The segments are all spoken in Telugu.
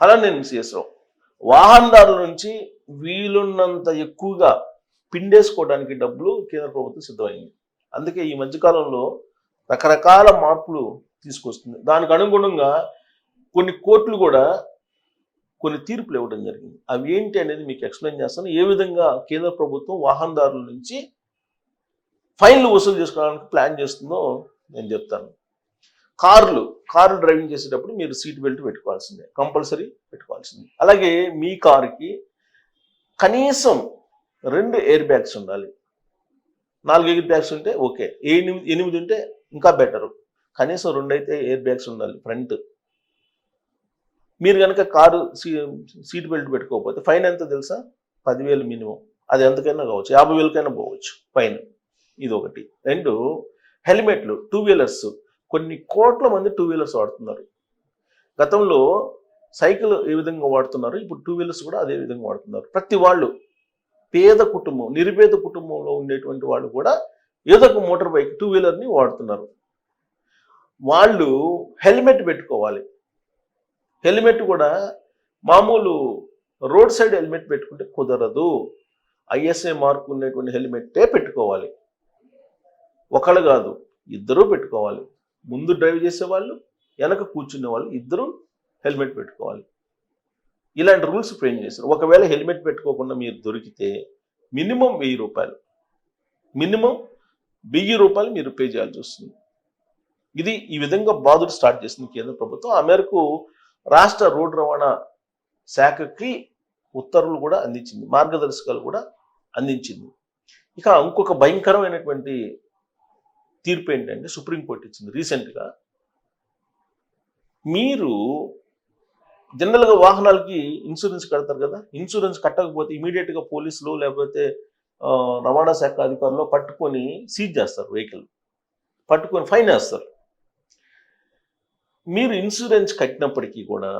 అలా నేను చేసాం వాహనదారుల నుంచి వీలున్నంత ఎక్కువగా పిండేసుకోవడానికి డబ్బులు కేంద్ర ప్రభుత్వం సిద్ధమైంది. అందుకే ఈ మధ్యకాలంలో రకరకాల మార్పులు తీసుకొస్తుంది. దానికి అనుగుణంగా కొన్ని కోర్టులు కూడా కొన్ని తీర్పులు ఇవ్వడం జరిగింది. అవి ఏంటి అనేది మీకు ఎక్స్ప్లెయిన్ చేస్తాను. ఏ విధంగా కేంద్ర ప్రభుత్వం వాహనదారుల నుంచి ఫైన్లు వసూలు చేసుకోవడానికి ప్లాన్ చేస్తుందో నేను చెప్తాను. కార్లు కారు డ్రైవింగ్ చేసేటప్పుడు మీరు సీట్ బెల్ట్ పెట్టుకోవాల్సిందే కంపల్సరీ పెట్టుకోవాల్సిందే. అలాగే మీ కారుకి కనీసం రెండు ఎయిర్ బ్యాగ్స్ ఉండాలి. నాలుగు ఎయిర్ బ్యాగ్స్ ఉంటే ఓకే ఎనిమిది ఎనిమిది ఉంటే ఇంకా బెటరు. కనీసం రెండు అయితే ఎయిర్ బ్యాగ్స్ ఉండాలి ఫ్రంట్. మీరు కనుక కారు సీ సీట్ బెల్ట్ పెట్టుకోకపోతే ఫైన్ ఎంత తెలుసా? పదివేలు మినిమం. అది ఎంతకైనా కావచ్చు యాభై వేలకైనా పోవచ్చు ఫైన్. ఇది ఒకటి రెండు హెల్మెట్లు టూ వీలర్స్. కొన్ని కోట్ల మంది టూ వీలర్స్ వాడుతున్నారు. గతంలో సైకిల్ ఏ విధంగా వాడుతున్నారు ఇప్పుడు టూ వీలర్స్ కూడా అదే విధంగా వాడుతున్నారు. ప్రతి వాళ్ళు పేద కుటుంబం నిరుపేద కుటుంబంలో ఉండేటువంటి వాళ్ళు కూడా ఏదో ఒక మోటార్ బైక్ టూ వీలర్ని వాడుతున్నారు. వాళ్ళు హెల్మెట్ పెట్టుకోవాలి. హెల్మెట్ కూడా మామూలు రోడ్ సైడ్ హెల్మెట్ పెట్టుకుంటే కుదరదు. ఐఎస్ఐ మార్క్ ఉండేటువంటి హెల్మెట్టే పెట్టుకోవాలి. ఒకళ్ళు కాదు ఇద్దరూ పెట్టుకోవాలి. ముందు డ్రైవ్ చేసేవాళ్ళు వెనక కూర్చునే వాళ్ళు ఇద్దరూ హెల్మెట్ పెట్టుకోవాలి. ఇలాంటి రూల్స్ ఫ్రేమ్ చేశారు. ఒకవేళ హెల్మెట్ పెట్టుకోకుండా మీరు దొరికితే మినిమం వెయ్యి రూపాయలు మినిమం వెయ్యి రూపాయలు మీరు పే చేయాల్సి వస్తుంది. ఇది ఈ విధంగా బాధుడు స్టార్ట్ చేసింది కేంద్ర ప్రభుత్వం. ఆ మేరకు రాష్ట్ర రోడ్డు రవాణా శాఖకి ఉత్తర్వులు కూడా అందించింది మార్గదర్శకాలు కూడా అందించింది. ఇక ఇంకొక భయంకరమైనటువంటి తీర్పు ఏంటంటే సుప్రీంకోర్టు ఇచ్చింది రీసెంట్గా. మీరు జనరల్గా వాహనాలకి ఇన్సూరెన్స్ కడతారు కదా ఇన్సూరెన్స్ కట్టకపోతే ఇమీడియట్గా పోలీసులు లేకపోతే రవాణా శాఖ అధికారులు పట్టుకొని సీజ్ చేస్తారు వెహికల్. పట్టుకొని ఫైన్ వేస్తారు. మీరు ఇన్సూరెన్స్ కట్టినప్పటికీ కూడా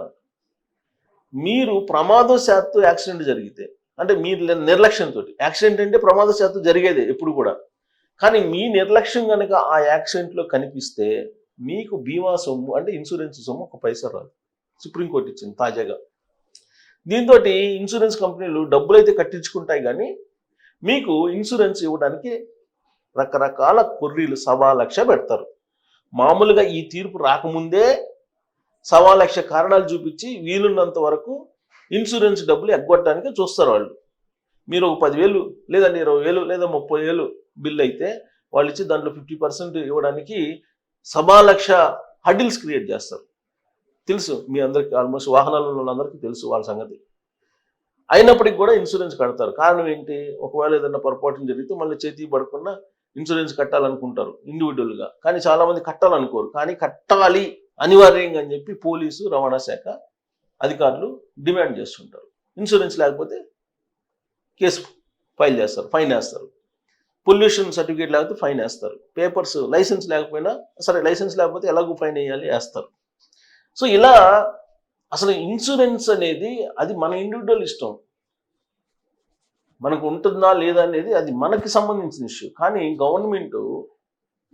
మీరు ప్రమాదశాత్తు యాక్సిడెంట్ జరిగితే అంటే మీరు నిర్లక్ష్యంతో యాక్సిడెంట్ అంటే ప్రమాదశాత్తు జరిగేదే ఎప్పుడు కూడా. కానీ మీ నిర్లక్ష్యం కనుక ఆ యాక్సిడెంట్లో కనిపిస్తే మీకు బీమా సొమ్ము అంటే ఇన్సూరెన్స్ సొమ్ము ఒక పైసా రాదు. సుప్రీంకోర్టు ఇచ్చింది తాజాగా. దీంతో ఇన్సూరెన్స్ కంపెనీలు డబ్బులైతే కట్టించుకుంటాయి కానీ మీకు ఇన్సూరెన్స్ ఇవ్వడానికి రకరకాల కొర్రీలు సవా లక్ష పెడతారు. మామూలుగా ఈ తీర్పు రాకముందే సవా లక్ష కారణాలు చూపించి వీలున్నంత వరకు ఇన్సూరెన్స్ డబ్బులు ఎగ్గొట్టడానికి చూస్తారు వాళ్ళు. మీరు ఒక పదివేలు లేదా ఇరవై వేలు లేదా ముప్పై వేలు బిల్ అయితే వాళ్ళు ఇచ్చి దాంట్లో ఫిఫ్టీ పర్సెంట్ ఇవ్వడానికి సవా లక్ష హడిల్స్ క్రియేట్ చేస్తారు. తెలుసు మీ అందరికి ఆల్మోస్ట్ వాహనాలలో ఉన్న వాళ్ళందరికీ తెలుసు వాళ్ళ సంగతి. అయినప్పటికీ కూడా ఇన్సూరెన్స్ కడతారు. కారణం ఏంటి? ఒకవేళ ఏదైనా పొరపాటు జరిగితే మళ్ళీ చేతి పడకుండా ఇన్సూరెన్స్ కట్టాలనుకుంటారు ఇండివిజువల్గా కానీ చాలామంది కట్టాలనుకోరు. కానీ కట్టాలి అనివార్యంగా అని చెప్పి పోలీసు రవాణా శాఖ అధికారులు డిమాండ్ చేస్తుంటారు. ఇన్సూరెన్స్ లేకపోతే కేసు ఫైల్ చేస్తారు ఫైన్ వేస్తారు. పొల్యూషన్ సర్టిఫికేట్ లేకపోతే ఫైన్ వేస్తారు. పేపర్స్ లైసెన్స్ లేకపోయినా సరే లైసెన్స్ లేకపోతే ఎలాగో ఫైన్ వేయాలి వేస్తారు. సో ఇలా అసలు ఇన్సూరెన్స్ అనేది అది మన ఇండివిజువల్ ఇష్టం. మనకు ఉంటుందా లేదా అనేది అది మనకి సంబంధించిన ఇష్యూ కానీ గవర్నమెంట్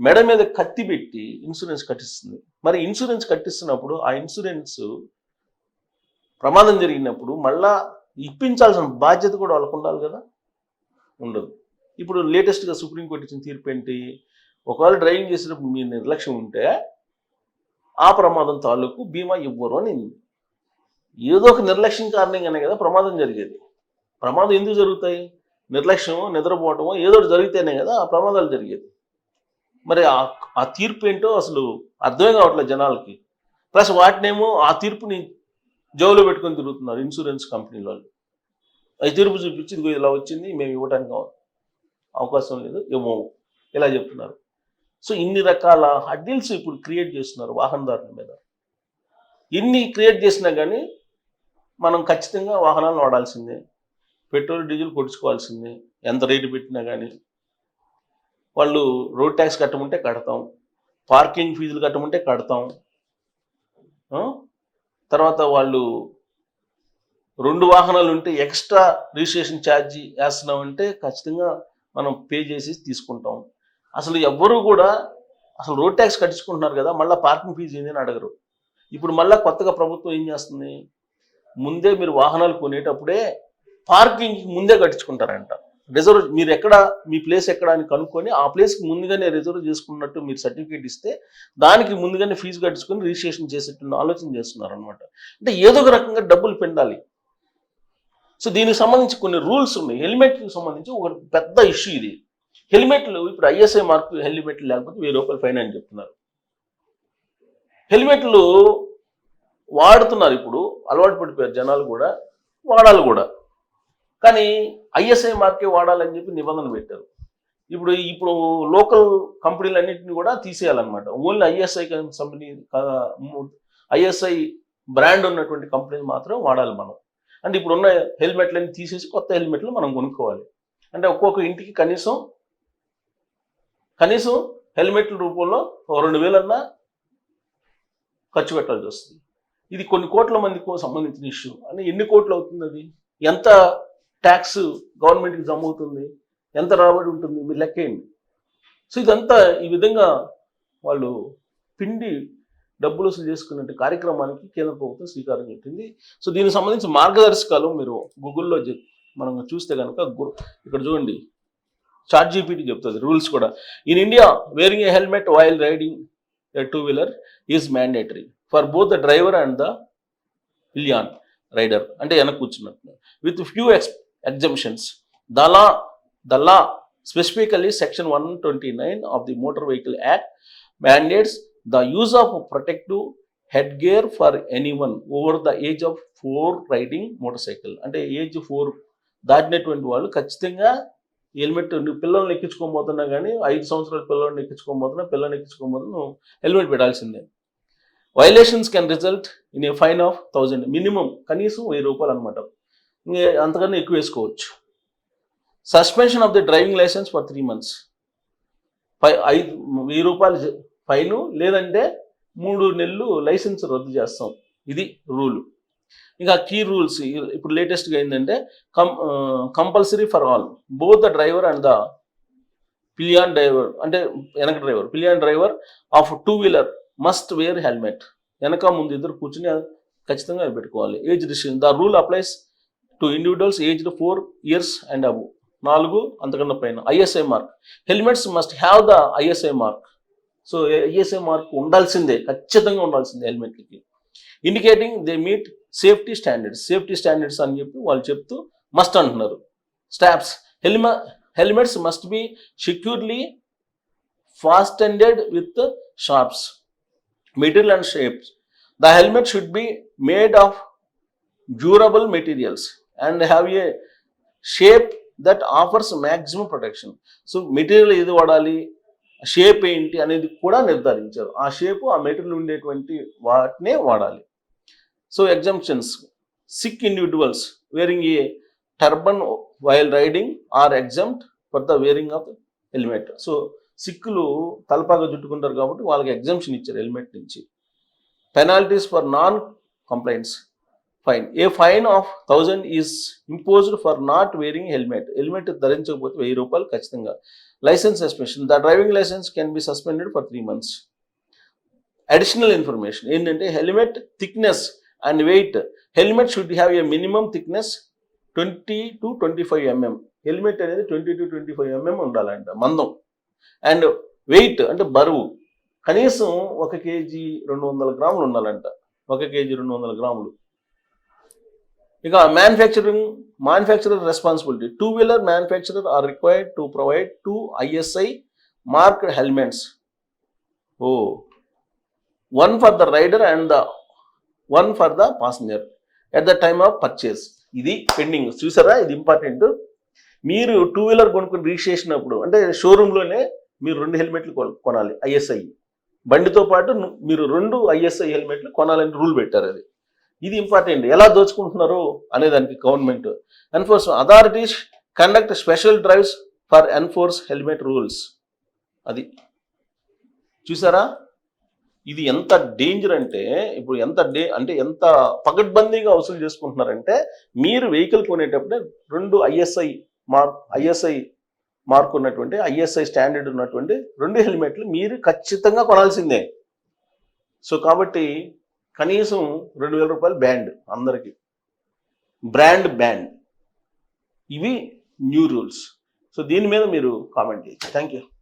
మెడ మీద కత్తి పెట్టి ఇన్సూరెన్స్ కట్టిస్తుంది. మరి ఇన్సూరెన్స్ కట్టిస్తున్నప్పుడు ఆ ఇన్సూరెన్స్ ప్రమాదం జరిగినప్పుడు మళ్ళా ఇప్పించాల్సిన బాధ్యత కూడా వాళ్ళకు ఉండాలి కదా? ఉండదు. ఇప్పుడు లేటెస్ట్గా సుప్రీంకోర్టు ఇచ్చిన తీర్పు ఏంటి? ఒకవేళ డ్రైవింగ్ చేసేటప్పుడు మీ నిర్లక్ష్యం ఉంటే ఆ ప్రమాదం తాలూకు బీమా ఇవ్వరు అని ఏదో ఒక నిర్లక్ష్యం కారణంగానే కదా ప్రమాదం జరిగేది. ప్రమాదం ఎందుకు జరుగుతాయి? నిర్లక్ష్యమో నిద్రపోవటమో ఏదో ఒకటి జరిగితేనే కదా ఆ ప్రమాదాలు జరిగేది. మరి ఆ ఆ తీర్పు ఏంటో అసలు అర్థమే కావట్లేదు జనాలకి. ప్లస్ వాటినేమో ఆ తీర్పుని జోలో పెట్టుకొని తిరుగుతున్నారు ఇన్సూరెన్స్ కంపెనీ వాళ్ళు. అది తీర్పు చూపించి ఇదిగో ఇలా వచ్చింది మేము ఇవ్వడానికి అవకాశం లేదు ఇవ్వము. ఇలా చెప్తున్నారు. సో ఇన్ని రకాల హడ్డిల్స్ ఇప్పుడు క్రియేట్ చేస్తున్నారు వాహనదారుల మీద. ఇన్ని క్రియేట్ చేసినా కానీ మనం ఖచ్చితంగా వాహనాలను వాడాల్సిందే. పెట్రోల్ డీజిల్ కొట్టుకోవాల్సిందే ఎంత రేటు పెట్టినా కానీ వాళ్ళు రోడ్ ట్యాక్స్ కట్టమంటే కడతాం. పార్కింగ్ ఫీజులు కట్టమంటే కడతాం. తర్వాత వాళ్ళు రెండు వాహనాలు ఉంటే ఎక్స్ట్రా రిజిస్ట్రేషన్ ఛార్జీ వేస్తున్నామంటే ఖచ్చితంగా మనం పే చేసి తీసుకుంటాం. అసలు ఎవ్వరూ కూడా అసలు రోడ్ ట్యాక్స్ కట్టించుకుంటున్నారు కదా మళ్ళీ పార్కింగ్ ఫీజు ఏంది అని అడగరు. ఇప్పుడు మళ్ళీ కొత్తగా ప్రభుత్వం ఏం చేస్తుంది? ముందే మీరు వాహనాలు కొనేటప్పుడే పార్కింగ్ ముందే కట్టించుకుంటారంట. రిజర్వ్ మీరు ఎక్కడ మీ ప్లేస్ ఎక్కడ అని కనుక్కొని ఆ ప్లేస్కి ముందుగానే రిజర్వ్ చేసుకున్నట్టు మీరు సర్టిఫికేట్ ఇస్తే దానికి ముందుగానే ఫీజు కట్టించుకొని రిజిస్ట్రేషన్ చేసేట్టు ఆలోచన చేస్తున్నారు అనమాట అంటే ఏదో ఒక రకంగా డబ్బులు పెండాలి. సో దీనికి సంబంధించి కొన్ని రూల్స్ ఉన్నాయి. హెల్మెట్కి సంబంధించి ఒక పెద్ద ఇష్యూ ఇది. హెల్మెట్లు ఇప్పుడు ఐఎస్ఐ మార్కు హెల్మెట్లు లేకపోతే వెయ్యి రూపాయలు ఫైన్ అని చెప్తున్నారు. హెల్మెట్లు వాడుతున్నారు ఇప్పుడు. అలవాటు పడిపోయారు జనాలు కూడా. వాడాలి కూడా. కానీ ఐఎస్ఐ మార్కే వాడాలని చెప్పి నిబంధన పెట్టారు. ఇప్పుడు ఇప్పుడు లోకల్ కంపెనీలన్నింటినీ కూడా తీసేయాలన్నమాట. Only ISI company ISI brand ఉన్నటువంటి కంపెనీలు మాత్రం వాడాలి మనం. అంటే ఇప్పుడు ఉన్న హెల్మెట్లన్నీ తీసేసి కొత్త హెల్మెట్లు మనం కొనుక్కోవాలి. అంటే ఒక్కొక్క ఇంటికి కనీసం కనీసం హెల్మెట్ల రూపంలో రెండు వేలన్నా ఖర్చు పెట్టాల్సి వస్తుంది. ఇది కొన్ని కోట్ల మందికి సంబంధించిన ఇష్యూ. అంటే ఎన్ని కోట్లు అవుతుంది అది? ఎంత ట్యాక్స్ గవర్నమెంట్కి జమ అవుతుంది ఎంత రాబడి ఉంటుంది మీరు లెక్కేయండి సో ఇదంతా ఈ విధంగా వాళ్ళు పిండి డబ్బులు వసూలు చేసుకునే కార్యక్రమానికి కేంద్ర ప్రభుత్వం శ్రీకారం చుట్టింది. సో దీనికి సంబంధించి మార్గదర్శకాలు మీరు గూగుల్లో మనం చూస్తే కనుక ఇక్కడ చూడండి. చార్ట్ జీపీటీ చెప్తుంది రూల్స్ కూడా. In India wearing a helmet while riding a two wheeler is mandatory for both the driver and the pillion rider. అంటే వెనక్కి కూర్చున్నట్టు. విత్ ఫ్యూ ఎక్స్ ఎగ్జంప్షన్స్ దలా దలా specifically section one twenty nine of the motor vehicle act mandates the use of protective headgear for anyone over the age of four riding motorcycle అంటే ఏజ్ ఫోర్ దాటినటువంటి వాళ్ళు ఖచ్చితంగా హెల్మెట్ నువ్వు పిల్లల్ని ఎక్కించుకోబోతున్నా కానీ ఐదు సంవత్సరాల పిల్లల్ని ఎక్కించుకోబోతున్నా పిల్లల్ని ఎక్కించుకోబోతున్నా నువ్వు హెల్మెట్ పెట్టాల్సిందే. Violations can result in a fine of thousand minimum కనీసం వెయ్యి రూపాయలు అనమాట అంతకన్నా ఎక్కువ వేసుకోవచ్చు. Suspension of the driving licence for three months ఫై ఐదు వెయ్యి రూపాయలు ఫైను లేదంటే మూడు నెలలు లైసెన్స్ రద్దు చేస్తాం. ఇది రూలు. ఇంకా కీ రూల్స్ ఇప్పుడు లేటెస్ట్గా ఏంటంటే కం compulsory for all. Both the driver and the pillion driver అంటే వెనక driver. Pillion driver of two wheeler must wear helmet వెనక ముందు ఇద్దరు కూర్చుని ఖచ్చితంగా పెట్టుకోవాలి. Age restriction the rule applies to individuals aged four years and above నాలుగు అంతకన్నా పైన. ISI mark helmets must have the ISI mark so ISI mark ఉండాల్సిందే ఖచ్చితంగా ఉండాల్సిందే హెల్మెట్లకి. Indicating they meet safety standards safety standards అని చెప్పి వాళ్ళు చెప్తూ మస్ట్ అంటున్నారు. Straps హెల్మె helmets must be securely fastened with straps material and shapes the helmet should be made of durable materials and have a shape that offers maximum protection so material ఏది వాడాలి? షేప్ ఏంటి అనేది కూడా నిర్ధారించారు. ఆ షేప్ ఆ మెటీరియల్ ఉండేటువంటి వాటినే వాడాలి. So exemptions Sikh individuals wearing a turban while riding are exempt for the wearing of helmet so సిక్కులు తలపాగా చుట్టుకుంటారు కాబట్టి వాళ్ళకి ఎగ్జామ్షన్ ఇచ్చారు హెల్మెట్ నుంచి. Penalties for non compliance fine. A fine of thousand is imposed for not wearing helmet. Helmet ధరించకపోతే వెయ్యి రూపాయలు ఖచ్చితంగా. Licence suspension. The driving licence can be suspended for three months. Additional information ఏంటంటే helmet thickness and weight. Helmet should have a minimum thickness twenty to twenty five mm. Helmet అనేది twenty to twenty five mm ఉండాలంట మందం. అండ్ వెయిట్ అంటే బరువు. కనీసం ఒక కేజీ రెండు వందల గ్రాములు ఉండాలంట. ఒక కేజీ రెండు వందల గ్రాములు. ఇక manufacturing manufacturer responsibility two wheeler manufacturer are required to provide two ISI marked helmets oh. One for the rider and the one for the passenger at the time of purchase ఇది పెండింగ్ చూసారా? ఇది ఇంపార్టెంట్ మీరు టూ వీలర్ కొనుక్కుని రిజిస్ట్రేషన్ అప్పుడు అంటే షోరూంలోనే మీరు రెండు హెల్మెట్లు కొన- కొనాలి. ఐఎస్ఐ బండితో పాటు మీరు రెండు ఐఎస్ఐ హెల్మెట్లు కొనాలని రూల్ పెట్టారు అది. ఇది ఇంపార్టెంట్ ఎలా దోచుకుంటున్నారు అనే దానికి government enforce authorities conduct special drives for enforce helmet rules అది చూసారా? ఇది ఎంత డేంజర్ అంటే ఇప్పుడు ఎంత డే అంటే ఎంత పగడ్బందీగా వసూలు చేసుకుంటున్నారంటే మీరు వెహికల్ కొనేటప్పుడే రెండు ఐఎస్ఐ మార్క్ ఐఎస్ఐ మార్క్ ఉన్నటువంటి ఐఎస్ఐ స్టాండర్డ్ ఉన్నటువంటి రెండు హెల్మెట్లు మీరు ఖచ్చితంగా కొనాల్సిందే. సో కాబట్టి కనీసం రెండు వేల రూపాయలు బ్యాండ్ అందరికి. Brand band. ఇవి న్యూ రూల్స్. సో దీని మీద మీరు కామెంట్ చేయొచ్చు థ్యాంక్ యూ